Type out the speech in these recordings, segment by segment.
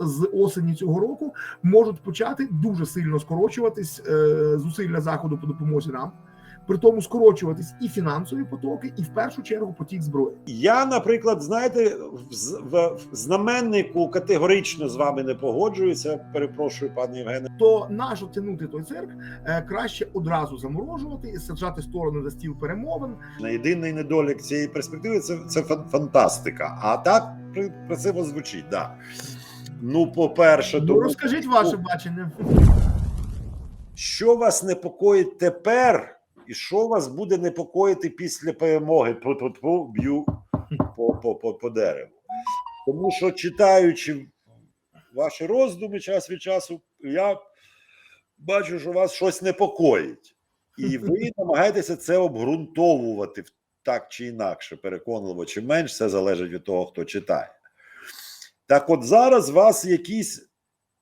з осені цього року можуть почати дуже сильно скорочуватись е, зусилля заходу по допомозі нам. При тому скорочуватись і фінансові потоки, і в першу чергу потік зброї. Я, наприклад, знаєте, в, в, в знаменнику категорично з вами не погоджуюся. Перепрошую, пане Євгене. То нащо тягнути той цирк? Е, краще одразу заморожувати і саджати сторони за стіл перемовин. На єдиний недолік цієї перспективи це, це фантастика. А так при- красиво звучить. Да. Ну, по-перше, Ну тому- розкажіть ваше бачення. що вас непокоїть тепер, і що вас буде непокоїти після перемоги? Тьфу-тьфу-тьфу, б'ю по, по, по, по дереву. Тому що читаючи ваші роздуми час від часу, я бачу, що вас щось непокоїть, і ви намагаєтеся це обґрунтовувати так чи інакше, переконливо чи менш, це залежить від того, хто читає. Так, от зараз вас якісь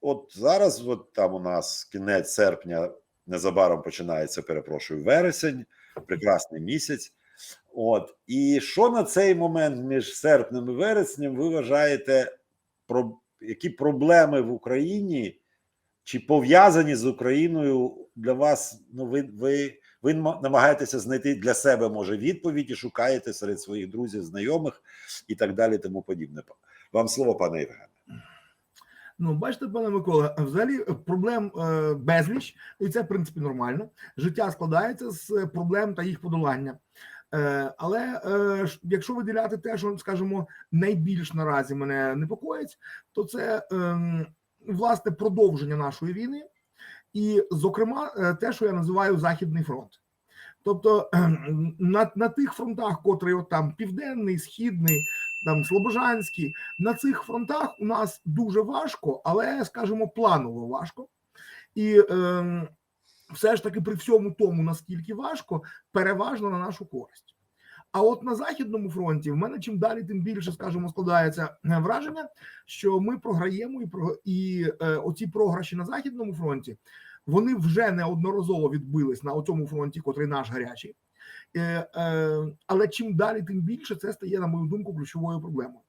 От зараз, от там у нас кінець серпня, незабаром починається, перепрошую, вересень, прекрасний місяць. От і що на цей момент між серпнем і вереснем ви вважаєте, про які проблеми в Україні чи пов'язані з Україною для вас? Ну, ви, ви, ви намагаєтеся знайти для себе може відповідь і шукаєте серед своїх друзів, знайомих і так далі, тому подібне. Вам слово, пане Євгене. Ну, бачите, пане Микола, взагалі проблем е, безліч, і це в принципі нормально. Життя складається з проблем та їх подолання. Е, але е, якщо виділяти те, що скажімо, найбільш наразі мене непокоїть, то це ем, власне продовження нашої війни, і, зокрема, те, що я називаю Західний фронт. Тобто ем, на, на тих фронтах, котрі от там південний, східний, там Слобожанський, на цих фронтах у нас дуже важко, але скажімо, планово важко. І ем, все ж таки при всьому тому, наскільки важко, переважно на нашу користь. А от на західному фронті в мене чим далі, тим більше, скажімо, складається е, враження, що ми програємо і і е, оці програші на західному фронті вони вже неодноразово відбились на цьому фронті, котрий наш гарячий. Е, е, але чим далі, тим більше це стає, на мою думку, ключовою проблемою.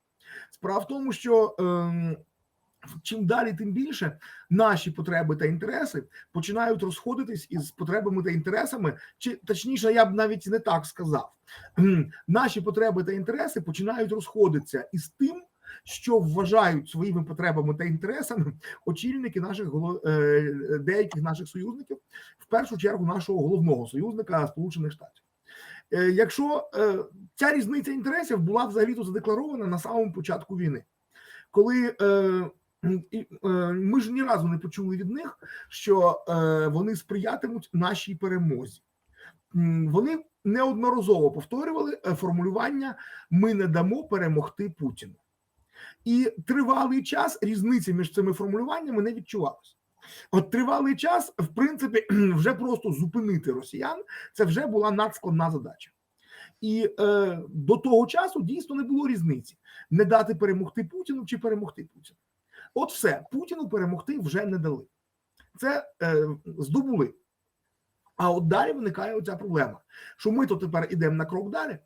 Справа в тому, що е, чим далі, тим більше наші потреби та інтереси починають розходитись із потребами та інтересами, чи точніше, я б навіть не так сказав. Наші потреби та інтереси починають розходитися із тим, що вважають своїми потребами та інтересами очільники наших е, деяких наших союзників, в першу чергу нашого головного союзника Сполучених Штатів. Е, Якщо е, ця різниця інтересів була взагалі-то задекларована на самому початку війни, коли е, ми ж ні разу не почули від них, що вони сприятимуть нашій перемозі. Вони неодноразово повторювали формулювання Ми не дамо перемогти Путіну. І тривалий час різниці між цими формулюваннями не відчувалося. От тривалий час, в принципі, вже просто зупинити росіян це вже була надскладна задача. І е, до того часу дійсно не було різниці не дати перемогти Путіну чи перемогти Путіну. От все, Путіну перемогти вже не дали. Це е, здобули. А от далі виникає оця проблема, що ми то тепер ідемо на крок далі.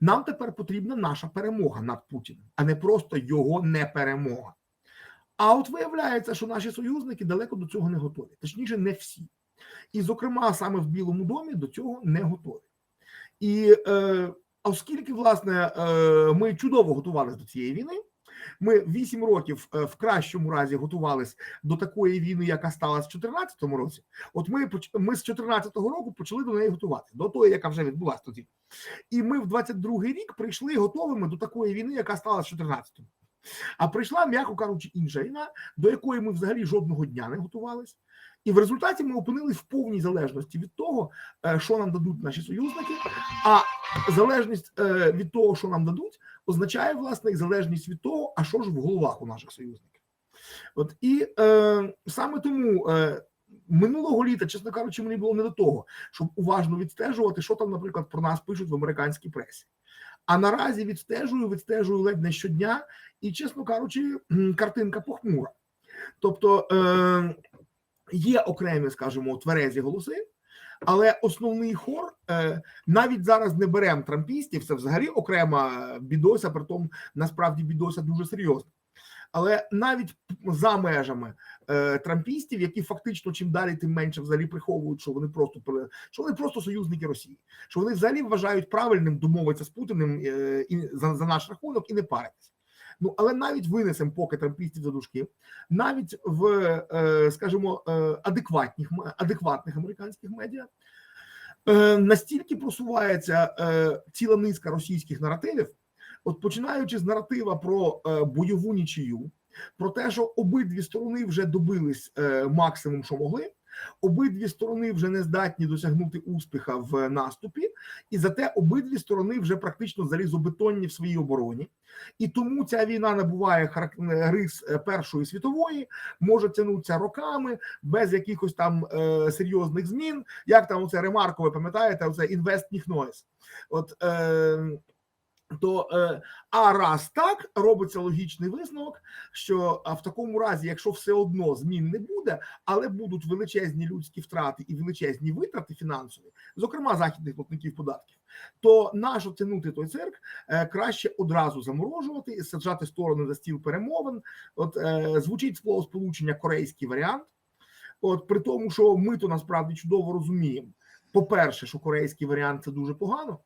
Нам тепер потрібна наша перемога над Путіним, а не просто його неперемога. А от виявляється, що наші союзники далеко до цього не готові, точніше, не всі. І, зокрема, саме в Білому домі до цього не готові. І е, оскільки, власне, е, ми чудово готувалися до цієї війни, ми вісім років е, в кращому разі готувалися до такої війни, яка сталася в 2014 році. От ми ми з 2014 року почали до неї готуватися, до тої, яка вже відбулася тоді. І ми в 22-й рік прийшли готовими до такої війни, яка сталася в 2014 А прийшла, м'яко кажучи, інша війна, до якої ми взагалі жодного дня не готувалися. І в результаті ми опинились в повній залежності від того, е, що нам дадуть наші союзники. А залежність е, від того, що нам дадуть, означає власне залежність від того, а що ж в головах у наших союзників. От і е, саме тому е, минулого літа, чесно кажучи, мені було не до того, щоб уважно відстежувати, що там, наприклад, про нас пишуть в американській пресі. А наразі відстежую, відстежую ледь не щодня, і, чесно кажучи, картинка похмура. Тобто е, є окремі, скажімо, тверезі голоси, але основний хор е, навіть зараз не беремо трампістів, це взагалі окрема бідося, притом насправді бідося дуже серйозна. Але навіть за межами е, трампістів, які фактично чим далі, тим менше взагалі приховують, що вони просто що вони просто союзники Росії, що вони взагалі вважають правильним домовитися з Путіним е, і за, за наш рахунок і не паритися. Ну але навіть винесемо поки трампістів за дужки, навіть в, е, скажімо, е, адекватних адекватних американських медіа е, настільки просувається е, ціла низка російських наративів, от починаючи з наратива про е, бойову нічию, про те, що обидві сторони вже добились е, максимум, що могли. Обидві сторони вже не здатні досягнути успіха в наступі, і зате обидві сторони вже практично залізобетонні в своїй обороні. І тому ця війна набуває рис е, Першої світової, може тягнутися роками без якихось там е, серйозних змін. Як там оце ремаркове, пам'ятаєте, оце інвест ніхнойс. От е, то е, а раз так робиться логічний висновок, що в такому разі, якщо все одно змін не буде, але будуть величезні людські втрати і величезні витрати фінансові, зокрема західних платників податків, то нащо тягнути той цирк, е, краще одразу заморожувати і саджати сторони за стіл перемовин. От е, звучить слово сполучення корейський варіант. От при тому, що ми то насправді чудово розуміємо. По-перше, що корейський варіант це дуже погано,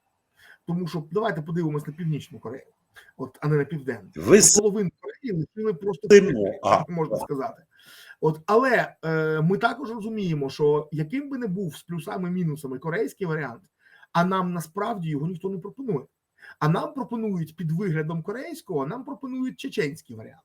тому що давайте подивимось на північну Корею, от а не на південну. Ви Ну, половину Кореї лишили просто в а, можна так. сказати. От, але е, ми також розуміємо, що яким би не був з плюсами і мінусами корейський варіант, а нам насправді його ніхто не пропонує. А нам пропонують під виглядом корейського, нам пропонують чеченський варіант.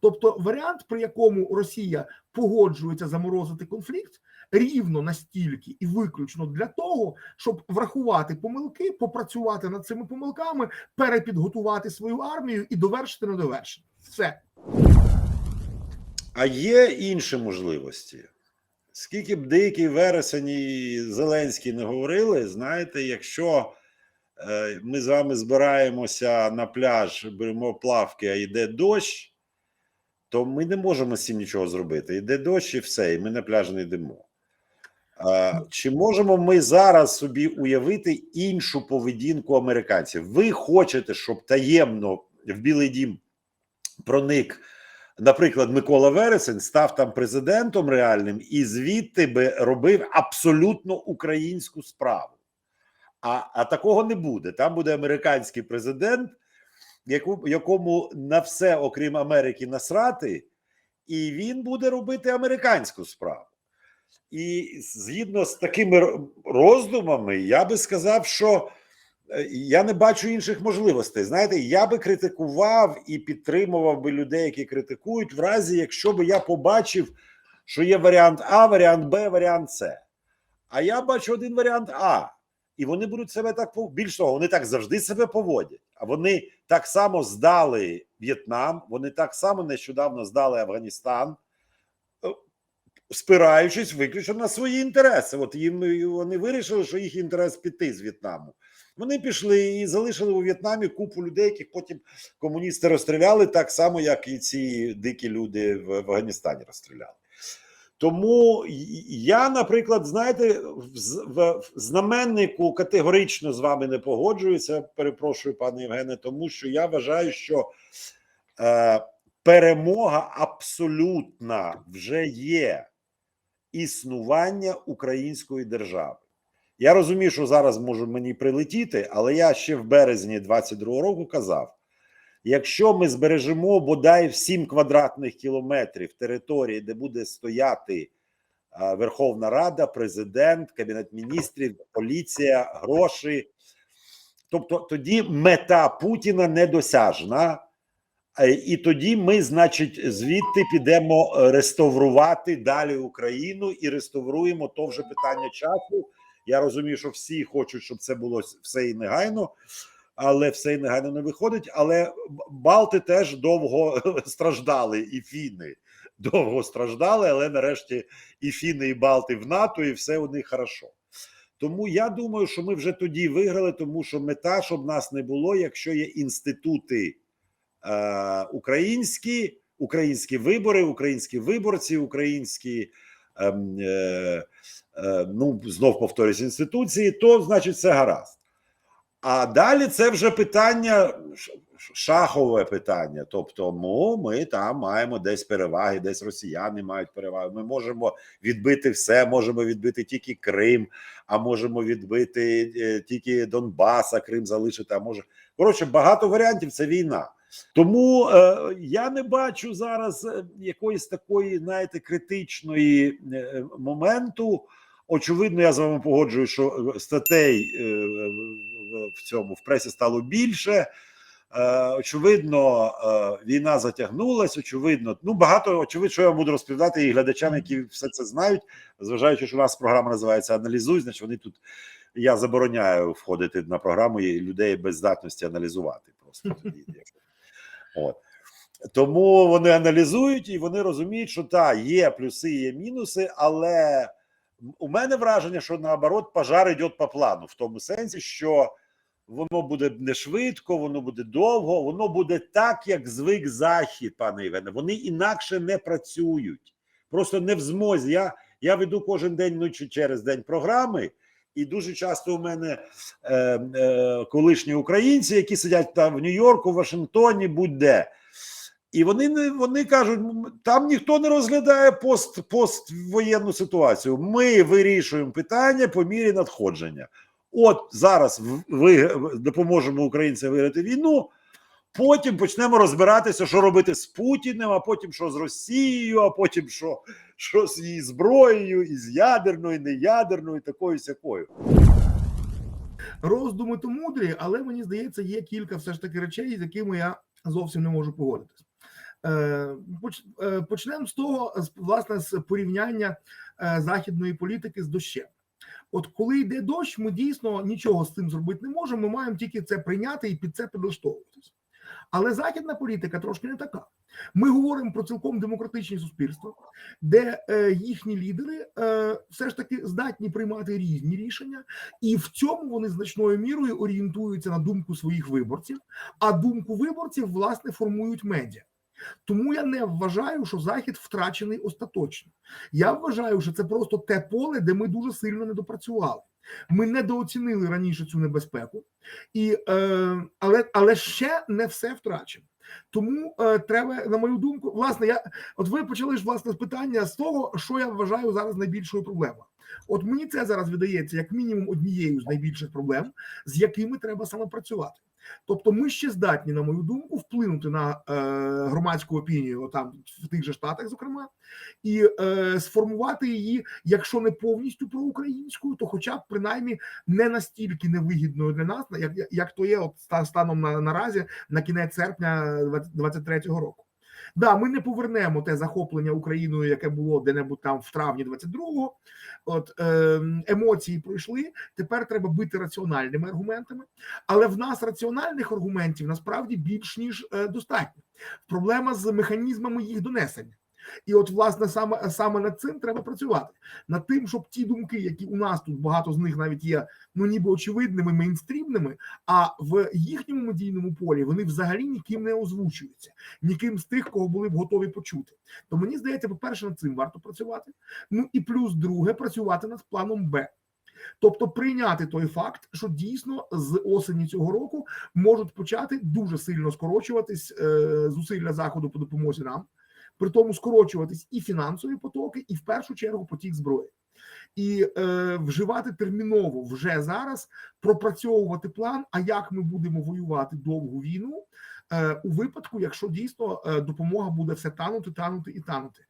Тобто варіант, при якому Росія погоджується заморозити конфлікт, рівно настільки і виключно для того, щоб врахувати помилки, попрацювати над цими помилками, перепідготувати свою армію і довершити недовершення. Все. А є інші можливості. Скільки б Дикий вересень і Зеленський не говорили, знаєте, якщо е, ми з вами збираємося на пляж, беремо плавки, а йде дощ, то ми не можемо з цим нічого зробити. Йде дощ і все, і ми на пляж не йдемо. Чи можемо ми зараз собі уявити іншу поведінку американців? Ви хочете, щоб таємно в Білий Дім проник наприклад, Микола Вересень став там президентом реальним і звідти би робив абсолютно українську справу. А, а такого не буде. Там буде американський президент, якому на все, окрім Америки, насрати, і він буде робити американську справу. І згідно з такими роздумами, я би сказав, що е, я не бачу інших можливостей. Знаєте, я би критикував і підтримував би людей, які критикують, в разі, якщо би я побачив, що є варіант А, варіант Б, варіант С. А я бачу один варіант А. І вони будуть себе так більш того, вони так завжди себе поводять. А вони так само здали В'єтнам, вони так само нещодавно здали Афганістан, спираючись виключно на свої інтереси. От їм е, вони вирішили, що їх інтерес піти з В'єтнаму. Вони пішли і залишили у В'єтнамі купу людей, яких потім комуністи розстріляли, так само, як і ці дикі люди в Афганістані розстріляли. Тому я, наприклад, знаєте, в знаменнику категорично з вами не погоджуюся. Перепрошую, пане Євгене, тому що я вважаю, що е, перемога абсолютна вже є існування української держави. Я розумію, що зараз може мені прилетіти, але я ще в березні 22-го року казав: якщо ми збережемо бодай в 7 квадратних кілометрів території, де буде стояти Верховна Рада, президент, кабінет міністрів, поліція, гроші, тобто тоді мета Путіна недосяжна. Е, І тоді ми, значить, звідти підемо е, реставрувати далі Україну і реставруємо то вже питання часу. Я розумію, що всі хочуть, щоб це було все і негайно, але все і негайно не виходить. Але Балти теж довго страждали, і фіни довго страждали, але нарешті і фіни, і Балти в НАТО, і все у них хорошо. Тому я думаю, що ми вже тоді виграли, тому що мета, щоб нас не було, якщо є інститути українські, українські вибори, українські виборці, українські. ем, Е, е, ну, знов повторюсь, інституції, то значить все гаразд. А далі це вже питання, шахове питання. Тобто, ну, ми там маємо десь переваги, десь росіяни мають переваги. Ми можемо відбити все, можемо відбити тільки Крим, а можемо відбити е, тільки Донбас, а Крим залишити. А може коротше, багато варіантів. Це війна. Тому е, я не бачу зараз е, якоїсь такої, знаєте, критичної е, моменту. Очевидно, я з вами погоджую, що е, статей е, в- цьому в пресі стало більше. Е, Очевидно, е, війна затягнулась. Очевидно, ну багато очевидно, що я буду розповідати і глядачам, які все це знають, зважаючи, що у нас програма називається Аналізуй, значить вони тут я забороняю входити на програму і людей без здатності аналізувати. Просто от тому вони аналізують і вони розуміють, що так, є плюси, є мінуси, але у мене враження, що наоборот пожар йде по плану, в тому сенсі, що воно буде не швидко, воно буде довго, воно буде так, як звик захід, пане Євгене. Вони інакше не працюють, просто не в змозі. Я, я веду кожен день ну, чи через день програми. І дуже часто у мене е, е, колишні українці, які сидять там в Нью-Йорку, Вашингтоні, будь-де. І вони не вони кажуть: там ніхто не розглядає пост, поствоєнну ситуацію. Ми вирішуємо питання по мірі надходження. От зараз ви допоможемо українцям виграти війну. Потім почнемо розбиратися, що робити з Путіним, а потім що з Росією, а потім що, що з її зброєю, і з ядерною, неядерною, такою сякою. Роздуми то мудрі, але мені здається, є кілька все ж таки речей, з якими я зовсім не можу погодитись. Е, е, Почнемо з того, власне, з порівняння е, західної політики з дощем. От коли йде дощ, ми дійсно нічого з цим зробити не можемо. Ми маємо тільки це прийняти і під це підлаштовуватись. Але західна політика трошки не така. Ми говоримо про цілком демократичні суспільства, де е, їхні лідери е, все ж таки здатні приймати різні рішення, і в цьому вони значною мірою орієнтуються на думку своїх виборців, а думку виборців власне формують медіа. Тому я не вважаю, що захід втрачений остаточно. Я вважаю, що це просто те поле, де ми дуже сильно недопрацювали. Ми недооцінили раніше цю небезпеку, і, е, але, але ще не все втрачено. Тому е, треба, на мою думку, власне, я от ви почали ж власне з питання з того, що я вважаю зараз найбільшою проблемою. От мені це зараз видається як мінімум однією з найбільших проблем, з якими треба саме працювати. Тобто, ми ще здатні, на мою думку, вплинути на е, громадську опінію там в тих же штатах, зокрема, і е, сформувати її, якщо не повністю проукраїнською, то хоча б принаймні не настільки невигідною для нас, як, як то є от ста- станом на наразі на кінець серпня 23-го року. Да, ми не повернемо те захоплення Україною, яке було де-небудь там в травні 22-го. От е, емоції пройшли. Тепер треба бити раціональними аргументами. Але в нас раціональних аргументів насправді більш ніж е, достатньо. Проблема з механізмами їх донесення. І от, власне, саме саме над цим треба працювати. Над тим, щоб ті думки, які у нас тут багато з них навіть є, ну ніби очевидними, мейнстрімними, а в їхньому медійному полі вони взагалі ніким не озвучуються, ніким з тих, кого були б готові почути. То мені здається, по-перше, над цим варто працювати. Ну і плюс друге, працювати над планом Б. Тобто прийняти той факт, що дійсно з осені цього року можуть почати дуже сильно скорочуватись е, зусилля заходу по допомозі нам, при тому скорочуватись і фінансові потоки, і в першу чергу потік зброї. І е, вживати терміново вже зараз пропрацьовувати план, а як ми будемо воювати довгу війну е, у випадку, якщо дійсно е, допомога буде все танути, танути і танути.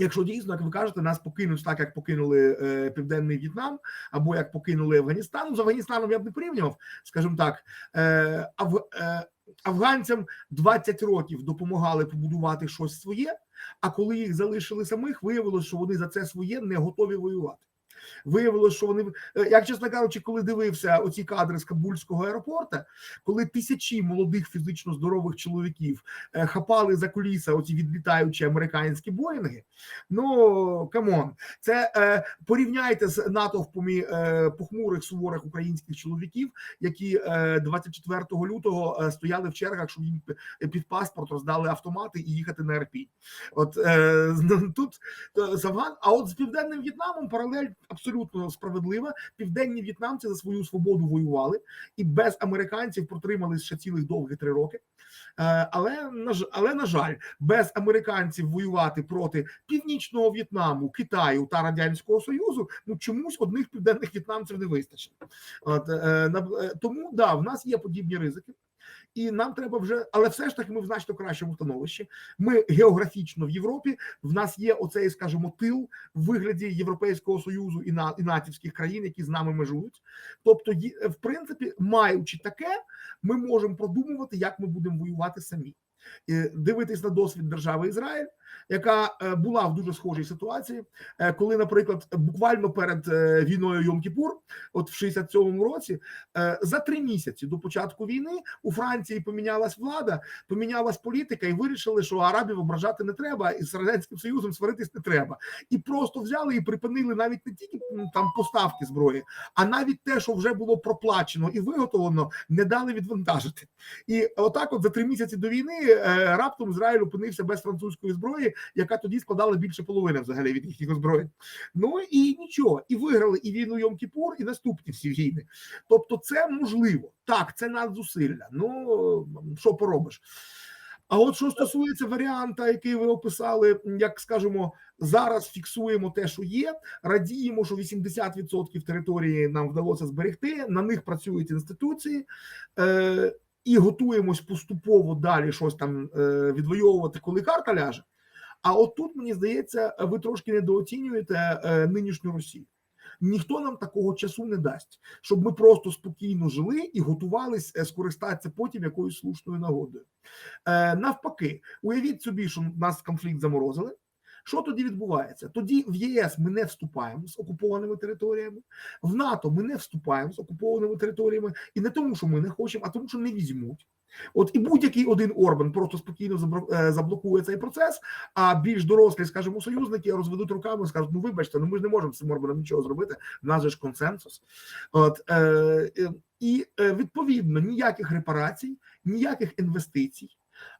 Якщо дійсно, як ви кажете, нас покинуть так, як покинули е, Південний В'єтнам, або як покинули Афганістан, Ну, з Афганістаном я б не порівнював, скажімо так, е, Аф, е, афганцям 20 років допомагали побудувати щось своє. А коли їх залишили самих, виявилося, що вони за це своє не готові воювати. Виявилося, що вони е, як чесно кажучи, коли дивився оці кадри з Кабульського аеропорта, коли тисячі молодих фізично здорових чоловіків е, хапали за коліса оці відлітаючі американські боїнги. Ну камон, це е, порівняйте з натовпами е, похмурих суворих українських чоловіків, які е, 24 лютого стояли в чергах, щоб їм під паспорт роздали автомати і їхати на Арпінь. От тут е, а от з південним В'єтнамом паралель абсолютно справедлива. Південні в'єтнамці за свою свободу воювали і без американців протримались ще цілих довгих три роки. Е, Але на але на жаль, без американців воювати проти північного В'єтнаму, Китаю та радянського союзу ну чомусь одних південних в'єтнамців не вистачить. От е, е, тому да, в нас є подібні ризики. І нам треба вже, але все ж таки ми в значно кращому становищі. Ми географічно в Європі. В нас є оцей, скажімо, тил в вигляді Європейського союзу і на і натівських країн, які з нами межують. Тобто, в принципі, маючи таке, ми можемо продумувати, як ми будемо воювати самі. Дивитись на досвід держави Ізраїль, яка е, була в дуже схожій ситуації, е, коли, наприклад, буквально перед е, війною Йом-Кіпур, от в 67-му році, за три місяці до початку війни у Франції помінялась влада, помінялась політика, і вирішили, що арабів ображати не треба, і з радянським союзом сваритись не треба, і просто взяли і припинили навіть не тільки там поставки зброї, а навіть те, що вже було проплачено і виготовлено, не дали відвантажити. І отак, от за три місяці до війни, раптом Ізраїль опинився без французької зброї, яка тоді складала більше половини взагалі від їхніх озброєнь. Ну і нічого, і виграли і війну Йом Кіпур, і наступні всі війни. Тобто, це можливо. Так, це надзусилля. Ну що поробиш? А от що стосується варіанта, який ви описали, як скажемо, зараз фіксуємо те, що є, радіємо, що 80% території нам вдалося зберегти. На них працюють інституції. Е, і готуємось поступово далі щось там е, відвоювати, коли карта ляже. А от тут мені здається, ви трошки недооцінюєте е, нинішню Росію. Ніхто нам такого часу не дасть, щоб ми просто спокійно жили і готувались е, скористатися потім якоюсь слушною нагодою. Е, навпаки, уявіть собі, що нас конфлікт заморозили. Що тоді відбувається? Тоді в ЄС ми не вступаємо з окупованими територіями, в НАТО ми не вступаємо з окупованими територіями, і не тому, що ми не хочемо, а тому, що не візьмуть. От і будь-який один Орбан просто спокійно е, заблокує цей процес. А більш дорослі, скажімо, союзники розведуть руками, і скажуть: ну вибачте, ну ми ж не можемо з цим Орбаном нічого зробити. В нас же ж консенсус. От е, е, і е, відповідно ніяких репарацій, ніяких інвестицій.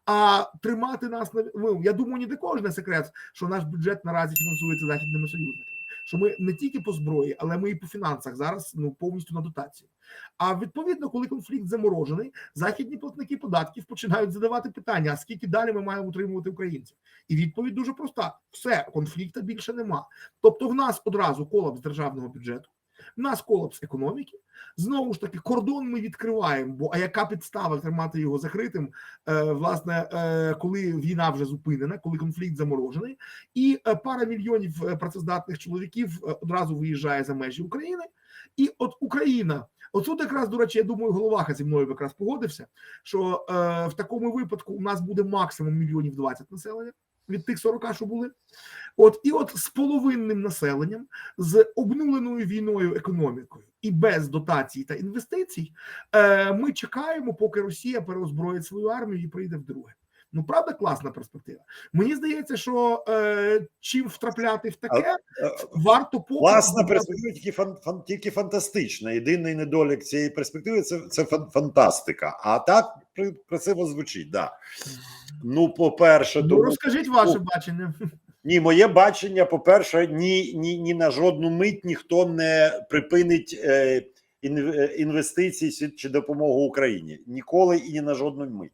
А тримати нас на ну, я думаю, ні для кого секрет, що наш бюджет наразі фінансується західними союзниками. Що ми не тільки по зброї, але ми і по фінансах зараз ну повністю на дотації. А відповідно, коли конфлікт заморожений, західні платники податків починають задавати питання: а скільки далі ми маємо утримувати українців? І відповідь дуже проста: все, конфлікта більше нема. Тобто, в нас одразу колапс державного бюджету, нас колапс економіки. Знову ж таки, кордон ми відкриваємо. Бо а яка підстава тримати його закритим? Е, власне, е, коли війна вже зупинена, коли конфлікт заморожений, і е, пара мільйонів е, працездатних чоловіків е, одразу виїжджає за межі України, і от Україна. Отут якраз, до речі, я думаю, Головаха зі мною якраз погодився, що е, в такому випадку у нас буде максимум мільйонів 20 населення від тих 40, що були. От і от з половинним населенням, з обнуленою війною економікою і без дотацій та інвестицій, е, ми чекаємо, поки Росія переозброїть свою армію і прийде вдруге. Ну, правда, класна перспектива. Мені здається, що е, чим втрапляти в таке, варто поки Власна перспектива тільки фан, фан, тільки фантастична. Єдиний недолік цієї перспективи це, це фан, фантастика. А так при- красиво звучить. Да. Ну, по-перше, Ну, тому, розкажіть ваше бачення. ні, моє бачення, по-перше, ні, ні, ні на жодну мить ніхто не припинить е, е, інвестицій чи- чи допомогу Україні. Ніколи і ні на жодну мить.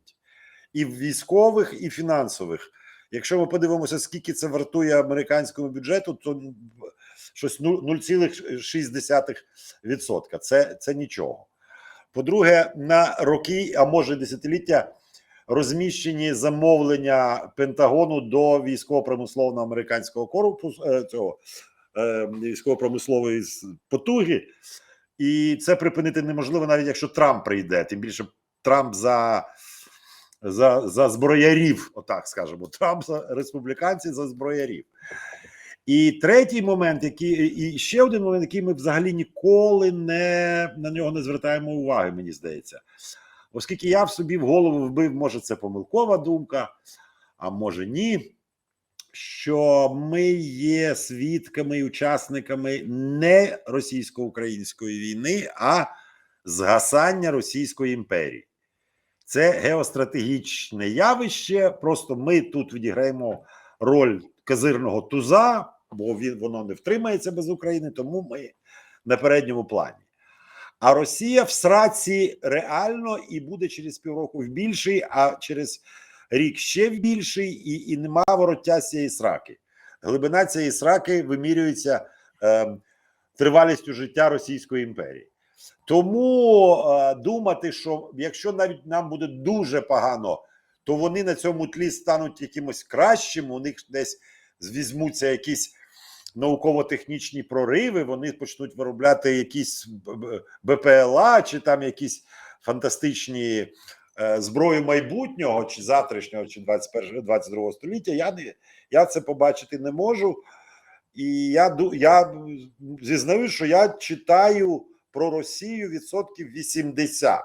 І військових, і фінансових. Якщо ми подивимося, скільки це вартує американському бюджету, то щось ну- 0,6%. Це, це нічого. По-друге, на роки, а може десятиліття, розміщені замовлення Пентагону до військово-промислового американського корпусу е, цього е, військово-промислової потуги, і це припинити неможливо, навіть якщо Трамп прийде. Тим більше Трамп за, за, за зброярів, отак скажемо. Трамп за республіканці за зброярів. І третій момент, який і ще один момент, який ми взагалі ніколи не на нього не звертаємо уваги, мені здається. Оскільки я в собі в голову вбив, може, це помилкова думка, а може ні. Що ми є свідками і учасниками не російсько-української війни, а згасання Російської імперії. Це геостратегічне явище. Просто ми тут відіграємо роль казирного туза, бо він воно не втримається без України, тому ми на передньому плані. А Росія в сраці реально і буде через півроку в більший, а через рік ще в більший, і, і нема вороття цієї сраки. Глибина цієї сраки вимірюється е, тривалістю життя Російської імперії. Тому е, думати, що якщо навіть нам буде дуже погано, то вони на цьому тлі стануть якимось кращим, у них десь візьмуться якісь науково-технічні прориви, вони почнуть виробляти якісь б- БПЛА чи там якісь фантастичні е, зброї майбутнього, чи завтрашнього, чи 21 22 століття. Я не я це побачити не можу. І я я зізнаю, що я читаю про Росію відсотків 80,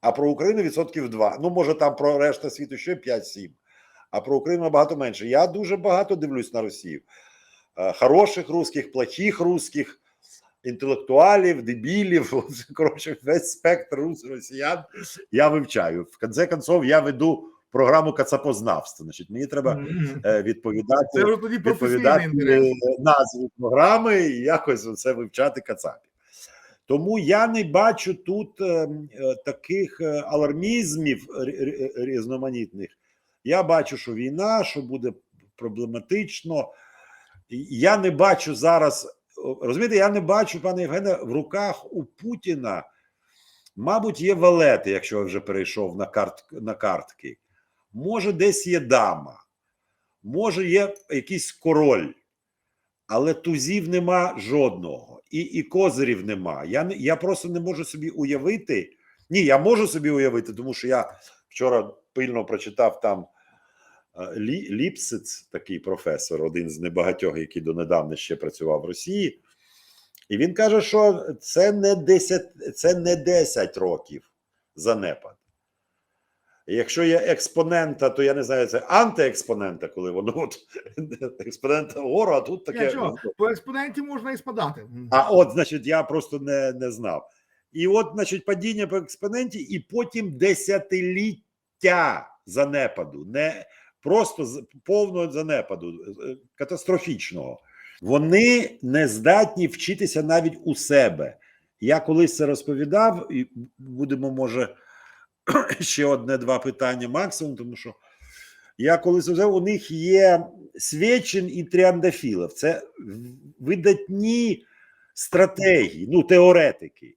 а про Україну відсотків 2. Ну, може, там про решта світу ще 5-7, а про Україну набагато менше. Я дуже багато дивлюсь на Росію. Е, Хороших русських, плохих русських, інтелектуалів, дебілів. Коротше, весь спектр рус- росіян я вивчаю. В кінці концов, я веду програму кацапознавства. Значить, мені треба е, відповідати відповідати е, назві програми і якось це вивчати кацапів. Тому я не бачу тут е, е, таких е, алармізмів рі- рі- різноманітних. Я бачу, що війна, що буде проблематично. Я не бачу зараз, розумієте, я не бачу, пане Євгене, в руках у Путіна, мабуть, є валети, якщо я вже перейшов на, карт, на картки. Може, десь є дама, може, є якийсь король, але тузів нема жодного, і, і козирів нема. Я, я просто не можу собі уявити. Ні, я можу собі уявити, тому що я вчора пильно прочитав там е, Лі, Ліпсиц, такий професор, один з небагатьох, який донедавна ще працював в Росії. І він каже, що це не 10, це не 10 років занепад. Якщо є експонента, то я не знаю, це антиекспонента, коли воно от експонента вгору, а тут таке. Чого? По експоненті можна і спадати. А от, значить, я просто не, не знав. І от, значить, падіння по експоненті, і потім десятиліття занепаду, не просто повного занепаду, е, катастрофічного. Вони не здатні вчитися навіть у себе. Я колись це розповідав, і будемо, може, ще одне-два питання максимум, тому що я колись взяв, у них є Свєчин і Тріандафілов. Це видатні стратегії, ну, теоретики.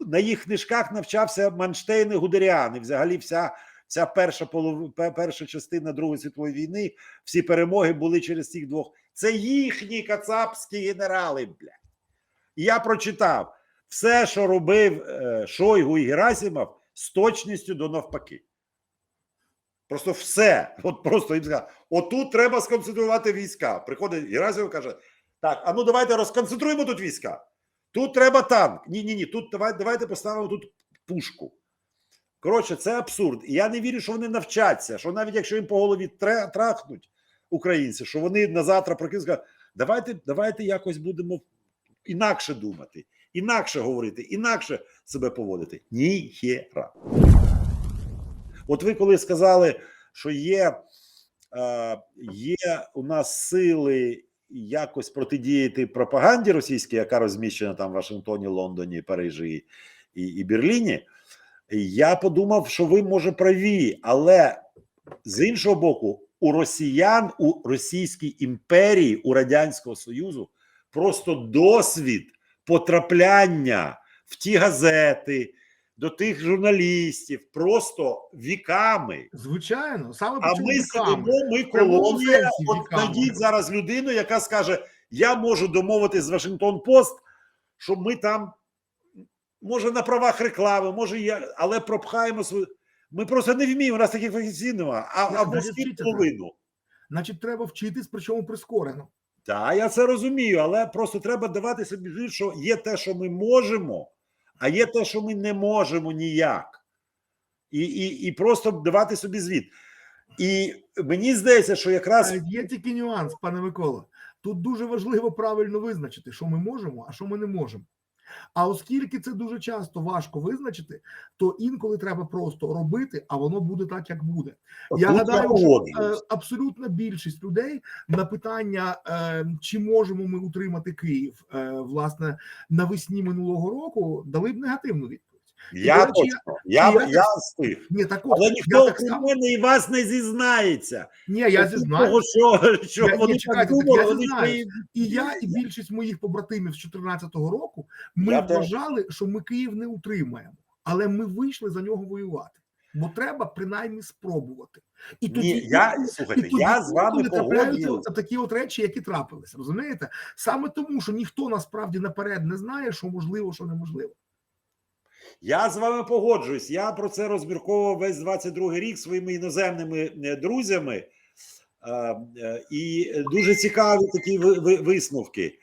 На їх книжках навчався Манштейн і Гудеріан, і взагалі вся, вся перша, полов, перша частина Другої світової війни, всі перемоги були через цих двох. Це їхні кацапські генерали, блядь. І я прочитав все, що робив е, Шойгу і Герасимов, з точністю до навпаки. Просто все. От просто їм сказав, отут треба сконцентрувати війська. Приходить Герасимов каже: так, а ну давайте розконцентруємо тут війська. Тут треба танк. Ні, ні, ні. Тут давай, давайте поставимо тут пушку. Коротше, це абсурд. І я не вірю, що вони навчаться, що навіть якщо їм по голові трахнуть українці, що вони на завтра прокинуться, скажуть, давайте, давайте якось будемо інакше думати, інакше говорити, інакше себе поводити. Ні, хера. От ви коли сказали, що є, е, є у нас сили якось протидіяти пропаганді російській, яка розміщена там в Вашингтоні, Лондоні, Парижі і, і Берліні, я подумав, що ви може праві, але з іншого боку, у росіян, у Російській імперії, у Радянського Союзу просто досвід потрапляння в ті газети, до тих журналістів, просто віками. Звичайно, саме А ми сидимо, ми колонія. От знайдіть зараз людину, яка скаже: Я можу домовитись з Вашингтон Пост, що ми там, може, на правах реклами, може, я, але пропхаємо свою. Ми просто не вміємо, у нас таких фахівців немає, а, Ну, а значить, половину. Значить, треба вчитись, причому прискорено. Так, я це розумію, але просто треба давати собі що є те, що ми можемо, а є те, що ми не можемо ніяк. І, і, і просто давати собі звіт. І мені здається, що якраз Є тільки нюанс, пане Микола. Тут дуже важливо правильно визначити, що ми можемо, а що ми не можемо. А оскільки це дуже часто важко визначити, то інколи треба просто робити, а воно буде так, як буде. Я гадаю, що е, абсолютна більшість людей на питання, е, чи можемо ми утримати Київ е, власне навесні минулого року, дали б негативну відповідь. Я речі, точно, я, і я, я встиг. Ні, так Але ніхто так окрім мене і вас не зізнається. Ні, я зізнаю. Того, що, що Я- вони так чекайте, так думали, я вони зізнаюсь. І я, і більшість моїх побратимів з 14-го року ми Я вважали, що ми Київ не утримаємо, але ми вийшли за нього воювати. Бо треба принаймні спробувати. І Ні, я, слухайте, і тоді я з вами інколи трапляються такі от речі, які трапились. Розумієте? Саме тому, що ніхто насправді наперед не знає, що можливо, що неможливо. Я з вами погоджуюсь. Я про це розмірковував весь 22 рік своїми іноземними е, друзями. Е, е, І дуже цікаві такі ви- ви- висновки.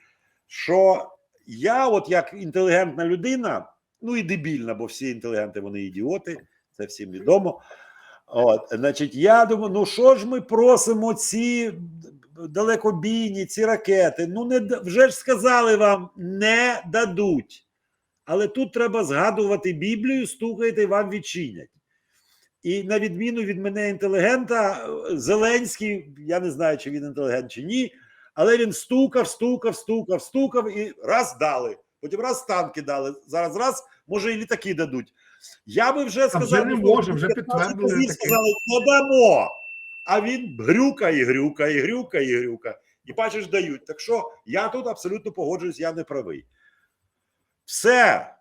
Що я, от як інтелігентна людина, ну і дебільна, бо всі інтелігенти вони ідіоти, це всім відомо. От, значить, я думаю, ну що ж ми просимо ці далекобійні, ці ракети? Ну, не вже ж сказали вам, не дадуть. Але тут треба згадувати Біблію, стукайте, вам відчинять. І на відміну від мене, інтелігента, Зеленський, я не знаю, чи він інтелігент чи ні, але він стукав, стукав, стукав, стукав і раз дали. Потім раз танки дали. Зараз раз, може, і літаки дадуть. Я би вже сказав, вже не може, вже 15 підтвердили сказали, не дамо. А він грюкає, грюкає, грюкає, грюкає. І бачиш, дають. Так що я тут абсолютно погоджуюсь, я не правий. Все.